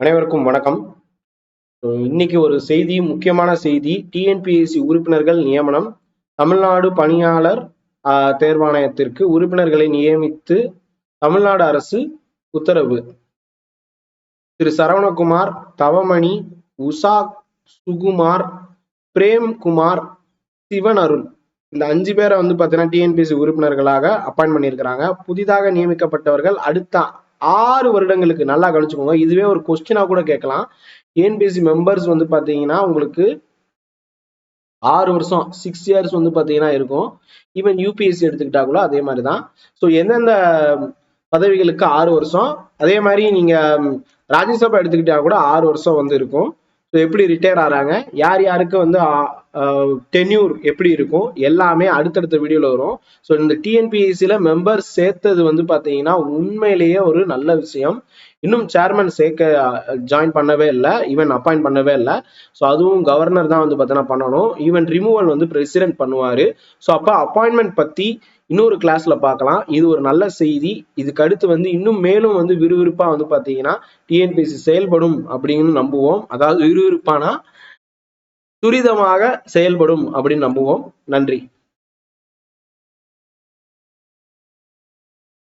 அனைவருக்கும் வணக்கம். இன்னைக்கு ஒரு செய்தி முக்கியமான செய்தி. டிஎன்பிஎஸ்சி உறுப்பினர்கள் நியமனம். தமிழ்நாடு பணியாளர் தேர்வாணையத்திற்கு உறுப்பினர்களை நியமித்து தமிழ்நாடு அரசு உத்தரவு. திரு. சரவணகுமார் தவமணி உஷா சுகுமார் பிரேம்குமார் சிவன் அருள். இந்த அஞ்சு பேரை வந்து பார்த்தீங்கன்னா டிஎன்பிஎஸ்சி உறுப்பினர்களாக அப்பாயின்ட் பண்ணியிருக்கிறாங்க. புதிதாக நியமிக்கப்பட்டவர்கள் அடுத்த ஆறு வருடங்களுக்கு நல்லா கழிச்சுக்கோங்க இதுவே ஒரு கொஸ்டினா கூட கேட்கலாம். டிஎன்பிஎஸ்சி மெம்பர்ஸ் வந்து பார்த்தீங்கன்னா உங்களுக்கு ஆறு வருஷம் சிக்ஸ் இயர்ஸ் வந்து பார்த்தீங்கன்னா இருக்கும். ஈவன் யூபிஎஸ்சி எடுத்துக்கிட்டா கூட அதே மாதிரி தான் ஸோ எந்தெந்த பதவிகளுக்கு ஆறு வருஷம்? அதே மாதிரி நீங்கள் ராஜ்யசபா எடுத்துக்கிட்டா கூட ஆறு வருஷம் வந்து இருக்கும். எப்படி ரிட்டையர் ஆகிறாங்க யார் யாருக்கு வந்து டென்யூர் எப்படி இருக்கும்? எல்லாமே அடுத்தடுத்த வீடியோவில் வரும். ஸோ இந்த டிஎன்பிஎஸ்சியில் மெம்பர் சேர்த்தது வந்து பார்த்தீங்கன்னா உண்மையிலேயே ஒரு நல்ல விஷயம். இன்னும் சேர்மன் சேர்க்க ஜாயின் பண்ணவே இல்லை. ஈவன் அப்பாயிண்ட் பண்ணவே இல்லை. ஸோ அதுவும் கவர்னர் தான் வந்து பார்த்தீங்கன்னா பண்ணணும். ஈவன் ரிமூவல் வந்து பிரசிடென்ட் பண்ணுவார். ஸோ அப்போ அப்பாயின்மெண்ட் பற்றி இன்னொரு கிளாஸ்ல பார்க்கலாம். இது ஒரு நல்ல செய்தி. இதுக்கு அடுத்து வந்து இன்னும் மேலும் வந்து விறுவிறுப்பா வந்து பாத்தீங்கன்னா டிஎன்பிசி செயல்படும் அப்படின்னு நம்புவோம். அதாவது விறுவிறுப்பானா துரிதமாக செயல்படும் அப்படின்னு நம்புவோம். நன்றி.